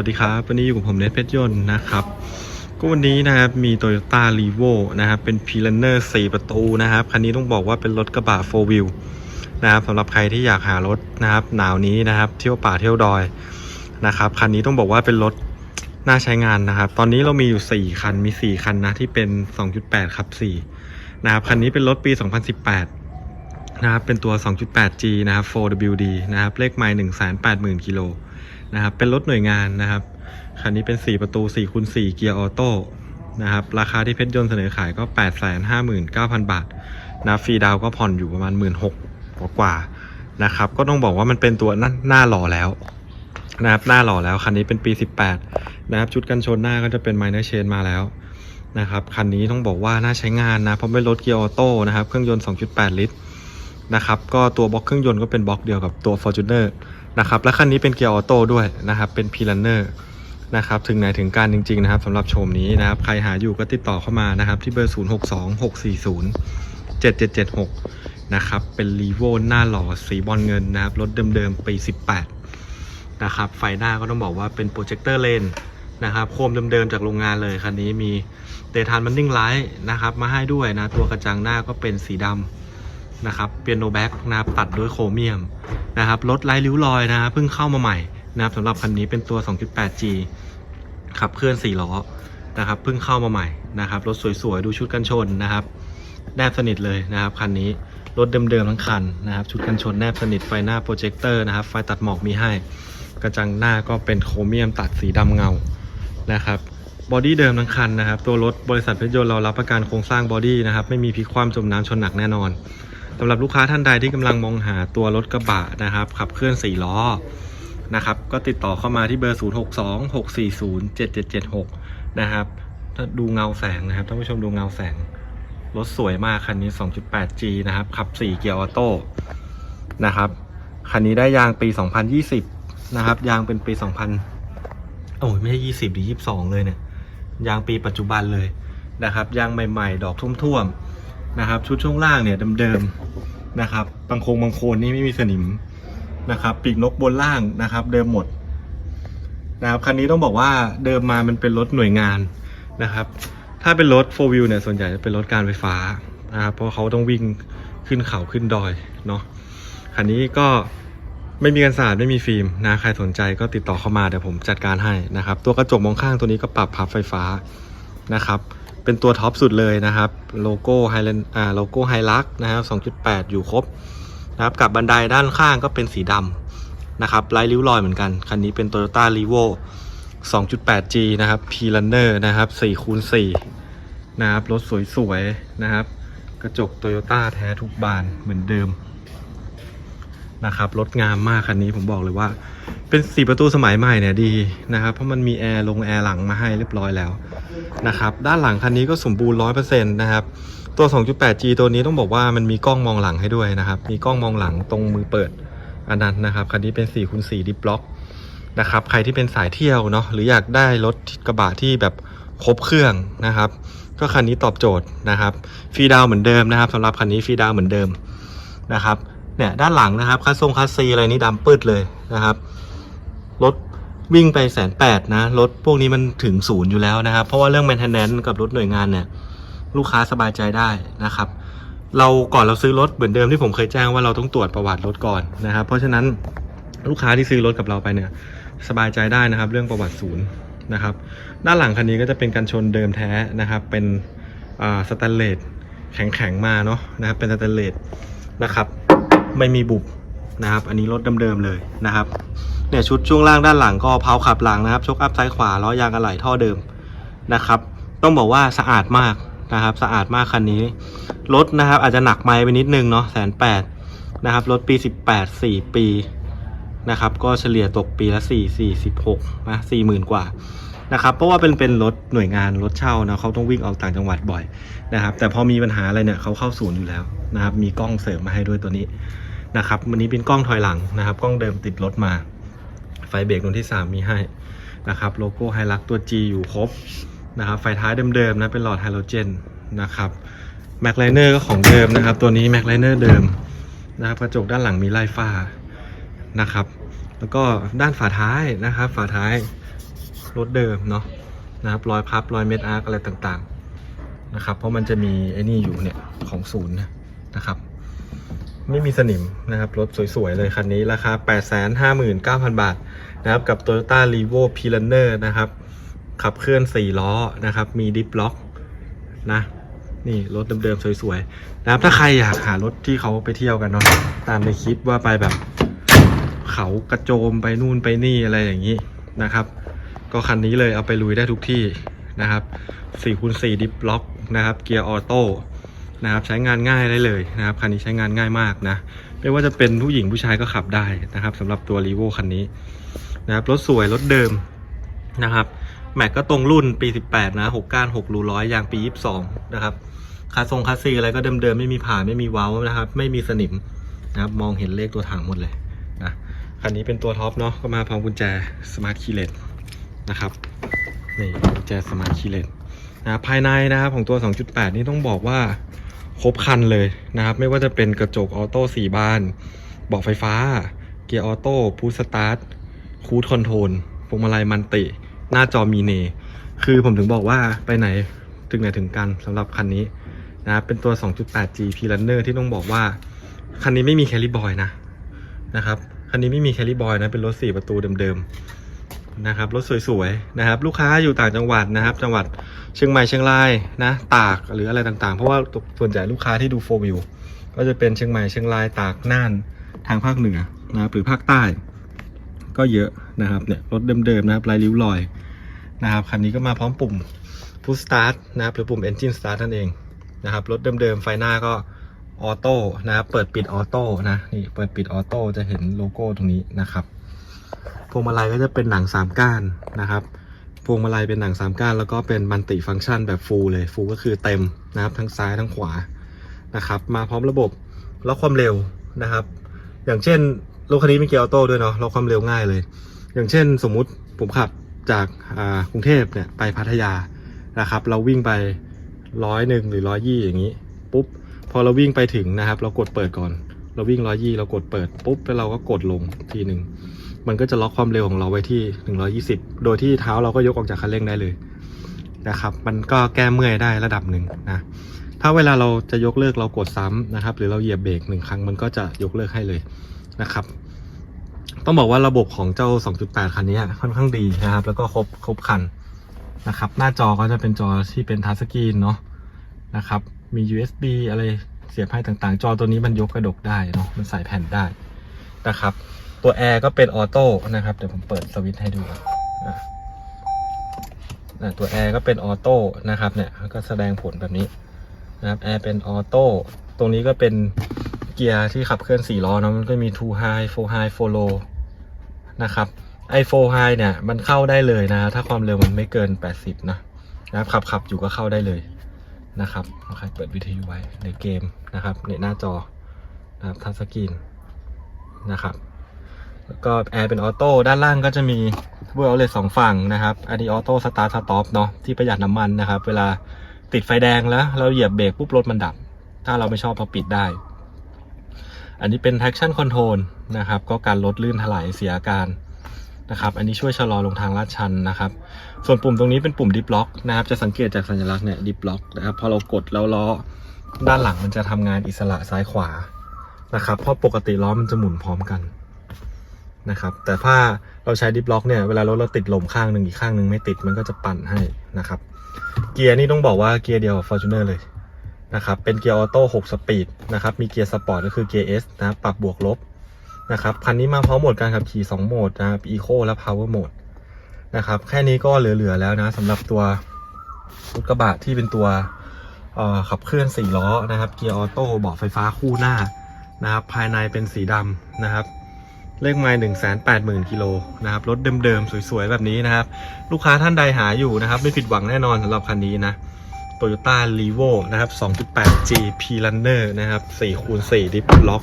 สวัสดีครับ วันนี้อยู่กับผมเนทเพชรยนต์นะครับ ก็วันนี้นะครับมี Toyota r e v o นะครับ เป็น p l a n n e r 4ประตูนะครับ คันนี้ต้องบอกว่าเป็นรถกระบะ4 wheel นะครับสำหรับใครที่อยากหารถนะครับ หนาวนี้นะครับ เที่ยวป่าเที่ยวดอยนะครับ คันนี้ต้องบอกว่าเป็นรถน่าใช้งานนะครับ ตอนนี้เรามีอยู่ 4 คัน มี 4 คันนะที่เป็น 2.8ขับ4นะครับ คันนี้เป็นรถปี 2018นะครับเป็นตัว 2.8G นะครับ 4WD นะครับ เลขไมล์180,000กิโล นะครับ เป็นรถหน่วยงานนะครับ คันนี้เป็น 4 ประตู4คูณ4เกียร์ออโต้นะครับ ราคาที่เพชรยนต์เสนอขายก็ 859,000 บาทนะฟรีดาวก็ผ่อนอยู่ประมาณ 1 6 0 0 0กว่านะครับ ก็ต้องบอกว่ามันเป็นตัวหน้าหน้าหล่อแล้วนะครับ หน้าหล่อแล้ว คันนี้เป็นปี 18 นะครับ ชุดกันชนหน้าก็จะเป็นไมเนอร์เชนมาแล้วนะครับ คันนี้ต้องบอกว่าน่าใช้งานนะ เพราะเป็นรถเกียร์ออโต้นะครับ เครื่องยนต์ 2.8 ลิตรนะครับ ก็ตัวบล็อกเครื่องยนต์ก็เป็นบล็อกเดียวกับตัว Fortuner นะครับและคันนี้เป็นเกียร์ออโต้ด้วยนะครับเป็น p l a n n e r นะครับถึงไหนถึงการจริงๆนะครับสำหรับโฉมนี้นะครับใครหาอยู่ก็ติดต่อเข้ามานะครับที่เบอร์ 062640 7776 นะครับเป็น r e v o หน้าหล่อสีบอลเงินนะครับรถเดิมๆปี 18 นะครับไฟหน้าก็ต้องบอกว่าเป็นโปรเจคเตอร์เลนนะครับโคมเดิมๆจากโรงงานเลยคันนี้มีเดทานมันนิ่งไลท์นะครับมาให้ด้วยนะตัวกระจังหน้าก็เป็นสีดำ นะครับเปียโนแบ็กนะครับตัดด้วยโครเมียมนะครับรถไร้ริ้วรอยนะเพิ่งเข้ามาใหม่นะครับสำหรับคันนี้เป็นตัว 2.8G ขับเคลื่อน 4 ล้อนะครับเพิ่งเข้ามาใหม่นะครับรถสวยๆ ดูชุดกันชนนะครับ แนบสนิทเลยนะครับคันนี้รถเดิมๆทั้งคันนะครับ ชุดกันชนแนบสนิทไฟหน้าโปรเจคเตอร์นะครับ ไฟตัดหมอกมีให้ กระจังหน้าก็เป็นโครเมียมตัดสีดำเงานะครับบอดี้เดิมทั้งคันนะครับ ตัวรถบริษัทเพชรยนต์เรารับประกันโครงสร้างบอดี้นะครับ ไม่มีพลิกคว่ำจมน้ำชนหนักแน่นอน สำหรับลูกค้าท่านใดที่กำลังมองหาตัวรถกระบะนะครับ ขับเคลื่อน 4 ล้อนะครับ ก็ติดต่อเข้ามาที่เบอร์ 0626407776 นะครับถ้าดูเงาแสงนะครับท่านผู้ชมดูเงาแสง รถสวยมากคันนี้ 2.8G นะครับ ขับ 4 เกียร์ออโต้นะครับคันนี้ได้ยางปี 2020 นะครับ ยางเป็นปี 2000 โอ้ยไม่ใช่ 20 หรือ 22 เลยเนี่ย ยางปีปัจจุบันเลยนะครับ ยางใหม่ ๆ ดอกทุ่มๆ นะครับ ชุดช่วงล่างเนี่ยเดิมๆนะครับบางโครงบางโคนนี่ไม่มีสนิมนะครับ ปีกนกบนล่างนะครับ เดิมหมดนะครับคันนี้ต้องบอกว่าเดิมมามันเป็นรถหน่วยงานนะครับ ถ้าเป็นรถ 4 wheel เนี่ยส่วนใหญ่จะเป็นรถการไฟฟ้านะครับเพราะเขาต้องวิ่งขึ้นเขาขึ้นดอยเนาะคันนี้ก็ไม่มีกันสาดไม่มีฟิล์มนะใครสนใจก็ติดต่อเข้ามาเดี๋ยวผมจัดการให้นะครับ ตัวกระจกมองข้างตัวนี้ก็ปรับพับไฟฟ้านะครับ เป็นตัวท็อปสุดเลยนะครับ โลโก้ไฮแลนอ่าโลโก้ไฮลักนะครับ2.8 อยู่ครบนะครับกับบันไดด้านข้างก็เป็นสีดำนะครับไร้ริ้วรอยเหมือนกัน คันนี้เป็น Toyota r e v o 2.8G นะครับ p l a n n e r นะครับ4คูณ4นะครับ รถสวยๆ นะครับ กระจก Toyota แท้ทุกบานเหมือนเดิม นะครับรถงามมากคันนี้ผมบอกเลยว่า เป็นสี่ประตูสมัยใหม่เนี่ยดีนะครับ เพราะมันมีแอร์ลงแอร์หลังมาให้เรียบร้อยแล้วนะครับด้านหลังคันนี้ก็สมบูรณ์100%นะครับตัว 2.8G ตัวนี้ต้องบอกว่ามันมีกล้องมองหลังให้ด้วยนะครับ มีกล้องมองหลังตรงมือเปิดอันนั้นนะครับคันนี้เป็น4คูณ4ดิบล็อกนะครับใครที่เป็นสายเที่ยวเนาะหรืออยากได้รถกระบะที่แบบครบเครื่องนะครับ ก็คันนี้ตอบโจทย์นะครับฟรีดาวเหมือนเดิมนะครับสำหรับคันนี้ฟรีดาวเหมือนเดิมนะครับ เนี่ยด้านหลังนะครับคัสซงคัสซีอะไรนี่ดำปืดเลยนะครับรถวิ่งไปแสนแปดนะรถพวกนี้มันถึงศูนย์อยู่แล้วนะครับ เพราะว่าเรื่อง maintenance กับรถหน่วยงานเนี่ย ลูกค้าสบายใจได้นะครับ เราก่อนเราซื้อรถเหมือนเดิมที่ผมเคยแจ้งว่าเราต้องตรวจประวัติรถก่อนนะครับ เพราะฉะนั้นลูกค้าที่ซื้อรถกับเราไปเนี่ย สบายใจได้นะครับ เรื่องประวัติศูนย์นะครับ ด้านหลังคันนี้ก็จะเป็นกันชนเดิมแท้นะครับ เป็นสแตนเลสแข็งๆมาเนาะนะครับเป็นสแตนเลสนะครับ ไม่มีบุบนะครับ อันนี้รถเดิมๆเลยนะครับ เนี่ยชุดช่วงล่างด้านหลังก็เพาขับหลังนะครับชกอัพซ้ายขวาล้อยางอะไหล่ท่อเดิมนะครับ ต้องบอกว่าสะอาดมากนะครับ สะอาดมากคันนี้ รถนะครับอาจจะหนักไม้ไปนิดนึงเนาะแสนแปดนะครับ รถปี 18 4 ปีนะครับ ก็เฉลี่ยตกปีละ 4 46นะ40,000 กว่านะครับ เพราะว่าเป็นเป็นรถหน่วยงานรถเช่านะเขาต้องวิ่งออกต่างจังหวัดบ่อยนะครับ แต่พอมีปัญหาอะไรเนี่ยเขาเข้าศูนย์อยู่แล้วนะครับ มีกล้องเสริมมาให้ด้วยตัวนี้ นะครับวันนี้เป็นกล้องถอยหลังนะครับ กล้องเดิมติดรถมา ไฟเบรกดวงที่ 3 มีให้นะครับโลโก้ไฮลักตัว G อยู่ครบนะครับไฟท้ายเดิมๆนะเป็นหลอดไฮโดรเจนนะครับแม็กไลเนอร์ก็ของเดิมนะครับ ตัวนี้แม็กไลเนอร์เดิมนะครับกระจกด้านหลังมีไล่ฟ้านะครับ แล้วก็ด้านฝาท้ายนะครับ ฝาท้ายรถเดิมเนาะนะครับรอยพับรอยเม็ดอาร์กอะไรต่างๆนะครับ เพราะมันจะมีไอ้นี่อยู่เนี่ยของศูนย์นะครับ ไม่มีสนิมนะครับ รถสวยๆ เลยคันนี้ราคา 859,000 บาทนะครับ กับ Toyota r e v o p l a n n e r นะครับ ขับเคลื่อน 4 ล้อนะครับ มีดิฟล็อกนะ นี่รถเดิมๆ สวยๆ นะครับ ถ้าใครอยากหารถที่เขาไปเที่ยวกันเนาะตามในคลิปว่าไปแบบเขากระโจมไปนู่นไปนี่อะไรอย่างนี้นะครับ ก็คันนี้เลยเอาไปลุยได้ทุกที่นะครับ4คูณ4ดิฟล็อกนะครับ เกียร์ออโต้ นะครับใช้งานง่ายได้เลยนะครับคันนี้ใช้งานง่ายมากนะไม่ว่าจะเป็นผู้หญิงผู้ชายก็ขับได้นะครับสำหรับตัว r ีโวคันนี้นะครับรถสวยรถเดิมนะครับแม็กก็ตรงรุ่นปี 18 นะ 6 ก้าน 6 รูร้อยยางปี 22 นะครับคาทรงคาซีอะไรก็เดิมๆ ไม่มีผ่านไม่มีเว้านะครับ ไม่มีสนิมนะครับมองเห็นเลขตัวถังหมดเลยนะคันนี้เป็นตัวท็อปเนาะก็มาพร้อมกุญแจสมาร์ทคีย์เลสนะครับนี่กุญแจสมาร์ทคีย์เลสนะภายในนะครับของตัว 2.8 นี่ต้องบอกว่า ครบคันเลยนะครับ ไม่ว่าจะเป็นกระจกออโต้4บานเบาะไฟฟ้า เกียร์ออโต้พูสตาร์ทคูดคอนโทรลพวงมาลัยมันติ หน้าจอมีเน คือผมถึงบอกว่าไปไหนถึงไหนถึงกันสำหรับคันนี้นะเป็นตัว 2.8G P Runner ที่ต้องบอกว่า คันนี้ไม่มีแคลิบอยนะนะครับ คันนี้ไม่มีแคลิบอยนะ เป็นรถ 4 ประตูเดิมๆ นะครับรถสวยๆนะครับ ลูกค้าอยู่ต่างจังหวัดนะครับ จังหวัดเชียงใหม่เชียงรายนะตากหรืออะไรต่างๆ เพราะว่าส่วนใหญ่ลูกค้าที่ดูโฟวิวก็จะเป็นเชียงใหม่เชียงรายตากน่านทางภาคเหนือนะครับหรือภาคใต้ ก็เยอะนะครับเนี่ยรถเดิมๆนะครับลายริ้วรอยนะครับคันนี้ก็มาพร้อมปุ่ม Push Start นะครับหรือปุ่ม Engine Start นั่นเองนะครับรถเดิมๆไฟหน้าก็ออโต้นะครับเปิดปิดออโต้นะนี่เปิดปิดออโต้จะเห็นโลโก้ตรงนี้นะครับ พวงมาลัยก็จะเป็นหนังสามก้านนะครับ พวงมาลัยเป็นหนังสามก้าน แล้วก็เป็นมัลติฟังก์ชันแบบฟูลเลยฟูลก็คือเต็มนะครับ ทั้งซ้ายทั้งขวานะครับ มาพร้อมระบบล็อกความเร็วนะครับ อย่างเช่นรถคันนี้เป็นเกียร์ออโต้ด้วยเนาะล็อกความเร็วง่ายเลย อย่างเช่น สมมุติผมขับจากกรุงเทพเนี่ยไปพัทยานะครับ เราวิ่งไปร้อยหนึ่งหรือร้อยยี่อย่างนี้ปุ๊บพอเราวิ่งไปถึงนะครับ เรากดเปิดก่อน เราวิ่งร้อยยี่เรากดเปิดปุ๊บแล้วเราก็กดลงทีหนึ่ง มันก็จะล็อกความเร็วของเราไว้ที่หนึ่งร้อยี่สิบโดยที่เท้าเราก็ยกออกจากคันเร่งได้เลยนะครับ มันก็แก้เมื่อยได้ระดับหนึ่งนะ ถ้าเวลาเราจะยกเลิกเรากดซ้ำนะครับ หรือเราเหยียบเบรกหนึ่งครั้งมันก็จะยกเลิกให้เลยนะครับ ต้องบอกว่าระบบของเจ้า 2.8 คันนี้ค่อนข้างดีนะครับ แล้วก็ครบครบคันนะครับ หน้าจอก็จะเป็นจอที่เป็นทัชสกรีนเนาะนะครับ มี USB อะไรเสียบให้ต่างๆ จอตัวนี้มันยกกระดกได้เนาะ มันใส่แผ่นได้นะครับ ตัวแอร์ก็เป็นออโต้นะครับ เดี๋ยวผมเปิดสวิตช์ให้ดูอะตัวแอร์ก็เป็นออโต้นะครับเนี่ยก็แสดงผลแบบนี้นะครับแอร์เป็นออโต้ตรงนี้ก็เป็นเกียร์ที่ขับเคลื่อน4ล้อเนาะมันก็มี2 high 4 high 4 low นะครับ i 4 high เนี่ยมันเข้าได้เลยนะ ถ้าความเร็วมันไม่เกิน 80 นะนะครับขับขับอยู่ก็เข้าได้เลยนะครับใครเปิดวิทยุไว้ในเกมนะครับในหน้าจอนะครับทัชสกรีนนะครับ แล้วก็แอร์เป็นออโต้ด้านล่างก็จะมีเบอร์เอาเลสองฝั่งนะครับ อันนี้ออโต้สตาร์ทสต็อปเนาะที่ประหยัดน้ำมันนะครับ เวลาติดไฟแดงแล้ว เราเหยียบเบรกปุ๊บรถมันดับ ถ้าเราไม่ชอบเราปิดได้ อันนี้เป็น traction control นะครับ ก็การลดลื่นถลายเสียอาการนะครับอันนี้ช่วยชะลอลงทางลาดชันนะครับ ส่วนปุ่มตรงนี้เป็นปุ่ม dip lock นะครับ จะสังเกตจากสัญลักษณ์เนี่ย dip lock นะครับ พอเรากดแล้วล้อด้านหลังมันจะทำงานอิสระซ้ายขวานะครับ เพราะปกติล้อมันจะหมุนพร้อมกัน นะครับแต่ถ้าเราใช้ dip lock เนี่ยเวลารถเราติดลมข้างหนึ่งอีกข้างหนึ่งไม่ติดมันก็จะปั่นให้นะครับเกียร์นี่ต้องบอกว่าเกียร์เดียวกับ Fortuner เลยนะครับเป็นเกียร์ออโต้6สปีดนะครับมีเกียร์สปอร์ตก็คือเกียร์ S นะครับปรับบวกลบนะครับคันนี้มาพร้อมโหมดการขับขี่2โหมดนะครับ Eco และ Power Mode นะครับแค่นี้ก็เหลือๆแล้วนะสำหรับตัวรถกระบะที่เป็นตัวขับเคลื่อน4ล้อนะครับเกียร์ออโต้เบาะไฟฟ้าคู่หน้านะครับภายในเป็นสีดำนะครับ เลขไมล์หนึ่งแสนแปดหมื่นกิโลนะครับ รถเดิมๆ สวยๆ แบบนี้นะครับ ลูกค้าท่านใดหาอยู่นะครับ ไม่ผิดหวังแน่นอนสำหรับคันนี้นะ Toyota r e v o นะครับ 2.8G P Runner นะครับ4คูณ4 Dip Lock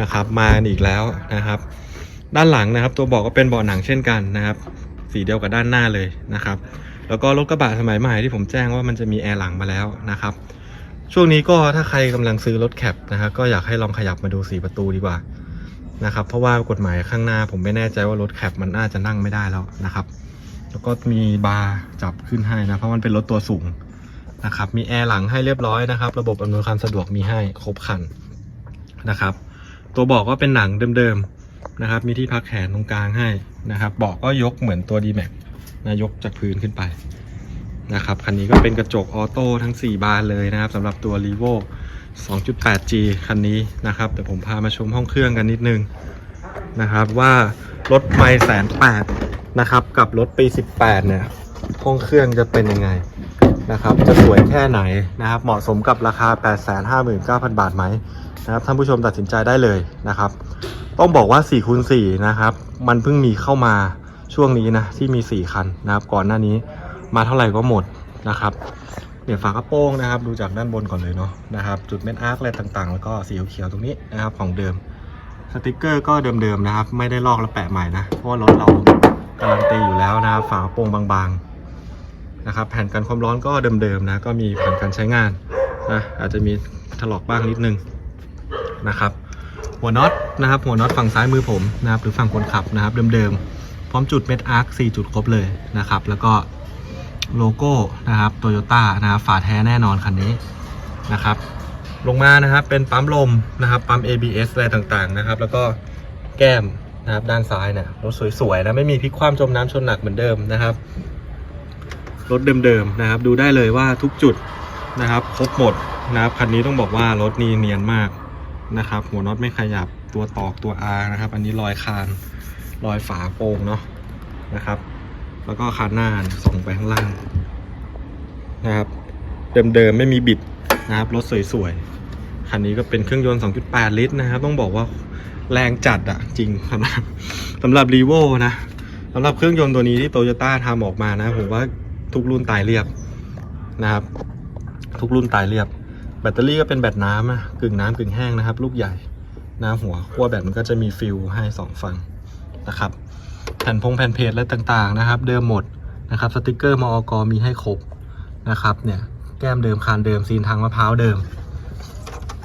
นะครับ มาอีกแล้วนะครับ ด้านหลังนะครับ ตัวเบอกก็เป็นเบาะหนังเช่นกันนะครับ สีเดียวกับด้านหน้าเลยนะครับ แล้วก็รถกระบะสมัยใหม่ที่ผมแจ้งว่ามันจะมีแอร์หลังมาแล้วนะครับช่วงนี้ก็ถ้าใครกำลังซื้อรถแคปนะครับก็อยากให้ลองขยับมาดู 4 ประตูดีกว่า นะครับเพราะว่ากฎหมายข้างหน้าผมไม่แน่ใจว่ารถแคปมันน่าจะนั่งไม่ได้แล้วนะครับ แล้วก็มีบาร์จับขึ้นให้นะเพราะมันเป็นรถตัวสูงนะครับ มีแอร์หลังให้เรียบร้อยนะครับ ระบบอำนวยความสะดวกมีให้ครบครันนะครับ ตัวเบอกก็เป็นหนังเดิมๆนะครับ มีที่พักแขนตรงกลางให้นะครับเบาะก็ยกเหมือนตัว d m a x นะยกจากพื้นขึ้นไปนะครับคันนี้ก็เป็นกระจกออโต้ทั้ง 4 บานเลยนะครับสำหรับตัว r e v o 2.8G คันนี้นะครับเดี๋ยวผมพามาชมห้องเครื่องกันนิดนึงนะครับว่ารถไม่แสนแปดนะครับกับรถปี 18 เนี่ย ห้องเครื่องจะเป็นยังไงนะครับจะสวยแค่ไหนนะครับ เหมาะสมกับราคา 859,000 บาทไหมนะครับท่านผู้ชมตัดสินใจได้เลยนะครับ ต้องบอกว่า4คูณ4นะครับ มันเพิ่งมีเข้ามาช่วงนี้นะที่มี 4 คันนะครับ ก่อนหน้านี้มาเท่าไหร่ก็หมดนะครับ เนี่ยฝากระโปรงนะครับ ดูจากด้านบนก่อนเลยเนาะนะครับ จุดเม็ดอาร์คอะไรต่างๆ แล้วก็สีเขียวตรงนี้นะครับของเดิม สติกเกอร์ก็เดิมๆนะครับ ไม่ได้ลอกและแปะใหม่นะ เพราะว่ารถเราการันตีอยู่แล้วนะครับฝากระโปรงบางๆนะครับ แผ่นกันความร้อนก็เดิมๆนะ ก็มีผ่านการใช้งานนะอาจจะมีถลอกบ้างนิดนึงนะครับ หัวน็อตนะครับ หัวน็อตฝั่งซ้ายมือผมนะครับ หรือฝั่งคนขับนะครับ เดิมๆพร้อมจุดเม็ดอาร์ค4จุดครบเลยนะครับ แล้วก็ โลโก้นะครับโตโยต้านะครับฝาแท้แน่นอนคันนี้นะครับลงมานะครับเป็นปั๊มลมนะครับปั๊ม ABS อะไรต่างๆนะครับ แล้วก็แก้มนะครับด้านซ้ายเนี่ยรถสวยๆนะไม่มีพลิกคว่ำจมน้ำชนหนักเหมือนเดิมนะครับรถเดิมๆนะครับ ดูได้เลยว่าทุกจุดนะครับครบหมดนะครับคันนี้ต้องบอกว่ารถนี่เนียนมากนะครับ หัวน็อตไม่ขยับตัวตอกตัว R นะครับ อันนี้รอยคานรอยฝาโป่งเนาะนะครับ แล้วก็คานหน้านส่งไปข้างล่างนะครับ เดิมๆไม่มีบิดนะครับรถสวยๆ คันนี้ก็เป็นเครื่องยนต์ 2.8 ลิตรนะครับ ต้องบอกว่าแรงจัดอะจริงสำหรับสำหรับรีโวนะสำหรับเครื่องยนต์ตัวนี้ที่โตโยต้าทำออกมานะผมว่าทุกรุ่นตายเรียบนะครับ ทุกรุ่นตายเรียบ แบตเตอรี่ก็เป็นแบตน้ำนะกึ่งน้ำกึ่งแห้งนะครับ ลูกใหญ่นะหัวขั้วแบตมันก็จะมีฟิลให้สองฝั่งนะครับ แผ่นพงแผ่นเพจและต่างๆนะครับ เดิมหมดนะครับสติกเกอร์มอกมีให้ครบนะครับเนี่ยแก้มเดิมคานเดิมซีนทางมะพร้าวเดิม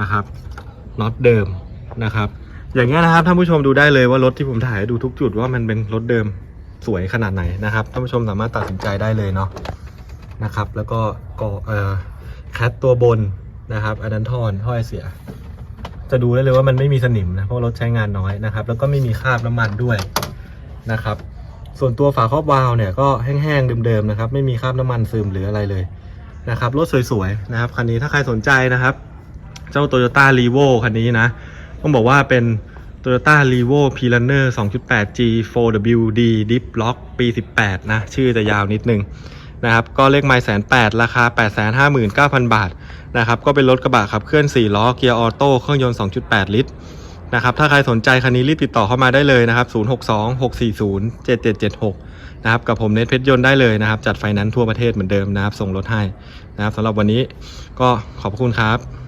นะครับน็อตเดิมนะครับ อย่างเงี้ยนะครับท่านผู้ชมดูได้เลยว่ารถที่ผมถ่ายดูทุกจุดว่ามันเป็นรถเดิมสวยขนาดไหนนะครับท่านผู้ชมสามารถตัดสินใจได้เลยเนาะนะครับ แล้วก็ก็เอ่อแคทตัวบนนะครับอันนั้นทอนท่อไอเสีย จะดูได้เลยว่ามันไม่มีสนิมนะเพราะรถใช้งานน้อยนะครับ แล้วก็ไม่มีคราบน้ำมันด้วย นะครับ ส่วนตัวฝาครอบวาล์วเนี่ยก็แห้งๆเดิมๆนะครับ ไม่มีคราบน้ำมันซึมหรืออะไรเลยนะครับรถสวยๆนะครับคันนี้ถ้าใครสนใจนะครับ เจ้า Toyota r e v o คันนี้นะ ต้องบอกว่าเป็น Toyota r e v o p l a n e r 2.8G 4WD Deep LOCK ปี 18 นะ ชื่อจะยาวนิดนึงนะครับก็เลขไมล์แสนแปดราคา 859,000 บาทนะครับก็เป็นรถกระบะขับเคลื่อน 4 ล้อเกียร์ออโต้เครื่องยนต์ 2.8 ลิตร นะครับถ้าใครสนใจคันนี้รีบติดต่อเข้ามาได้เลยนะครับ 062-640-7776 นะครับกับผมเน็ตเพชรยนต์ได้เลยนะครับ จัดไฟนั้นทั่วประเทศเหมือนเดิมนะครับ ส่งรถให้นะครับสำหรับวันนี้ก็ขอบคุณครับ